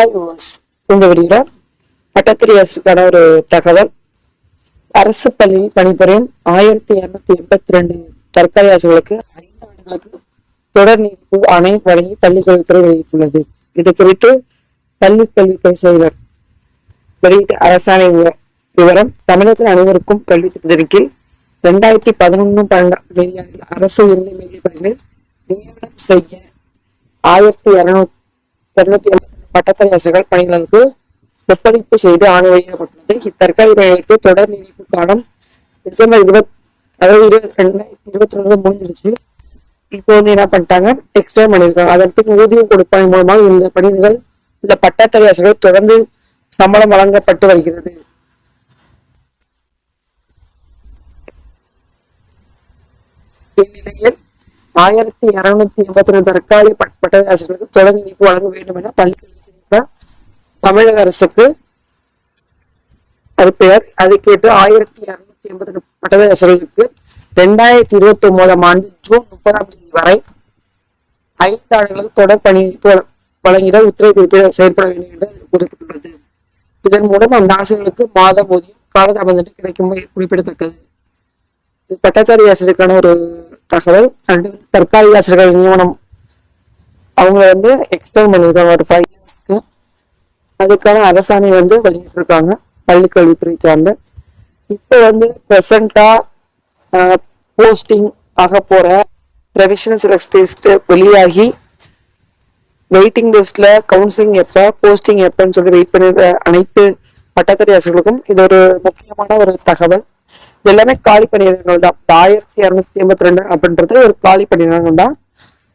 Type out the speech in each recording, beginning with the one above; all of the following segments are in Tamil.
ஹாய் வாஸ் இந்த வீடியோல பட்டத்திரியாசுக்கான ஒரு தகவல். அரசு பள்ளியில் பணிபுரியும் ஆயிரத்தி இரநூத்தி எண்பத்தி ரெண்டு தற்காலிக ஆசிரியர்களுக்கு ஐந்து ஆண்டுகளுக்கு தொடர் நீடிப்பு ஆணை வழங்கி பள்ளிக்கல்வித்துறை வெளியிட்டுள்ளது. இது குறித்து பள்ளி கல்வித்துறை செயலர் வெளியிட்ட அரசாணை விவரம் தமிழகத்தில் அனைவருக்கும் கல்வி திட்டத்தின் கீழ் இரண்டாயிரத்தி பதினொன்று பன்னெண்டாம் நிதியாண்டில் அரசு உயர்நிலை மேல்நிலைப் பள்ளிகளில் நியமனம் செய்ய ஆயிரத்தி இரநூத்தி இருநூத்தி எண்பத்தி பட்டத்தரி பணிகளுக்கு ஒப்படைப்பு செய்து ஆணை வெளியிடப்பட்டுள்ளது இத்தற்காலிக பணிகளுக்கு தொடர் நீடிப்பு காலம் டிசம்பர் இருபத் அதாவது இருபது ரெண்டாயிரத்தி இருபத்தி ரெண்டு முடிஞ்சிருச்சு. இப்போ வந்து என்ன பண்ணிட்டாங்க? எக்ஸ்டெண்ட் பண்ணியிருக்காங்க. அதற்கு ஊதியம் கொடுப்பதன் மூலமாக இந்த பணிகள் இந்த பட்டத்தரி ஆசிரியர்கள் தொடர்ந்து சம்பளம் வழங்கப்பட்டு வருகிறது. இந்நிலையில் ஆயிரத்தி இருநூத்தி எண்பத்தி ரெண்டு தற்காலிக பட்ட- தொடர் இணைப்பு வழங்க வேண்டும் என பள்ளி தமிழக அரசுக்கு அது பெயர் அதை கேட்டு ஆயிரத்தி அறுநூத்தி எண்பத்தி ரெண்டு பட்டதாரி ரெண்டாயிரத்தி இருபத்தி ஒன்பதாம் ஆண்டு ஜூன் முப்பதாம் தேதி வரை ஐந்து ஆண்டுகளுக்கு தொடர் பணி வழங்கிட உத்தரவு குறிப்பிட செயல்பட வேண்டும் என்று குறிப்பிட்டுள்ளது. இதன் மூலம் அந்த ஆசிரியர்களுக்கு மாதம் ஊதியம் காலதாமதம் கிடைக்கும் குறிப்பிடத்தக்கது. இது பட்டதாரி ஆசிரியருக்கான ஒரு தகவல். அண்ட் தற்காலிக ஆசிரியர்கள் நியமனம். அவங்க வந்து எக்ஸ்டெண்ட் பண்ணியிருக்காங்க. ஒரு ஃபைவ் அதுக்கான அரசாணை வந்து வெளியிட்டிருக்காங்க பள்ளிக்கல்வித்துறை சார்ந்த. இப்போ வந்து ப்ரெசண்டாக போஸ்டிங் ஆக போகிற ப்ரொவிஷனல் செலக்ட் டெஸ்ட் வெளியாகி வெயிட்டிங் லிஸ்ட்டில் கவுன்சிலிங் எப்போ போஸ்டிங் எப்போன்னு சொல்லி வெயிட் பண்ணுற அனைத்து பட்டதாரி ஆசிரியர்களுக்கும் இது ஒரு முக்கியமான ஒரு தகவல். இது எல்லாமே காலி பணியிடங்கள் தான். ஆயிரத்தி இரநூத்தி எண்பத்தி ரெண்டு அப்படின்றது ஒரு காலி பணியிடங்கள் தான்.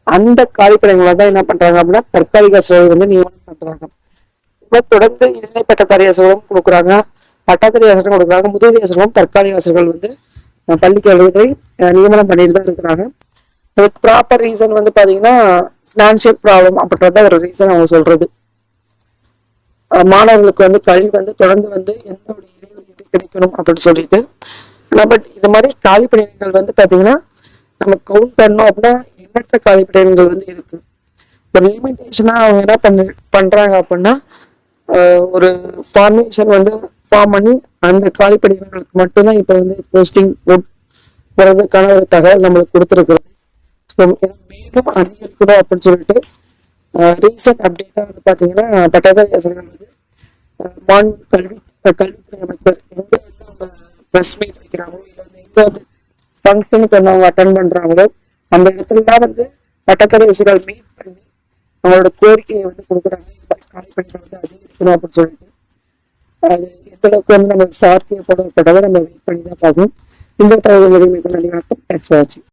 அந்த காலி பணிகளை தான் என்ன பண்ணுறாங்க அப்படின்னா தற்காலிக ஆசிரியர்கள் வந்து நியமனம் பண்ணுறாங்க தொடர்ந்து இளநிலை பட்டதாரி ஆசிரியர்களும் கொடுக்குறாங்க. பட்டாதாரி ஆசிரியர்கள் கொடுக்குறாங்க. முதுகலை ஆசிரியர்களும் தற்காலிக ஆசிரியர்கள் வந்து பள்ளி கல்வியை நியமனம் பண்ணிட்டு தான் இருக்கிறாங்க. அதுக்கு ப்ராப்பர் ரீசன் வந்து பாத்தீங்கன்னா ஃபினான்ஷியல் ப்ராப்ளம் அப்படின்றத ஒரு ரீசன் அவங்க சொல்றது. மாணவர்களுக்கு வந்து கல்வி வந்து தொடர்ந்து வந்து எந்த ஒரு இடைவெளி கிடைக்கணும் அப்படின்னு சொல்லிட்டு. பட் இது மாதிரி காலி பணியிடங்கள் வந்து பாத்தீங்கன்னா நம்ம கவுண்ட் பண்ணோம் அப்படின்னா எண்ணற்ற காலி பணியிடங்கள் வந்து இருக்கு. ஒரு லிமிட்டேஷனாக அவங்க என்ன பண்ண பண்றாங்க அப்படின்னா ஒரு ஃபார்மேஷன் வந்து ஃபார்ம் பண்ணி அந்த காலி பணியிடங்களுக்கு மட்டும்தான் இப்போ வந்து போஸ்டிங் போறதுக்கான ஒரு தகவல் நம்மளுக்கு கொடுத்துருக்குறது. ஸோ மேலும் அதிகரிக்கணும் அப்படின்னு சொல்லிட்டு ரீசன்ட் அப்டேட்டாக வந்து பார்த்தீங்கன்னா பட்டதாரி ஆசிரியர்கள் வந்து மாநில கல்வி கல்வித்துறை அமைச்சர் எங்கே வந்து அவங்க ப்ரெஸ் மீட் வைக்கிறாங்களோ இல்லை வந்து எங்கே வந்து ஃபங்க்ஷனுக்கு வந்து அவங்க அட்டன் பண்ணுறாங்களோ அந்த இடத்துலலாம் வந்து பட்டதாரி ஆசிரியர்கள் மீட் பண்ணி அவங்களோட கோரிக்கையை வந்து கொடுக்குறாங்க. காலி படிப்பு வந்து வைக்கணும் அப்படின்னு சொல்லிட்டு. அது எந்த அளவுக்கு வந்து நமக்கு சாத்தியப்படப்பட்டதை நம்ம வெயிட் பண்ணி தான் பார்க்கணும். இந்த தகவல் நன்றி வணக்கம் தேங்க்ஸ் ஃபார் வாட்சிங்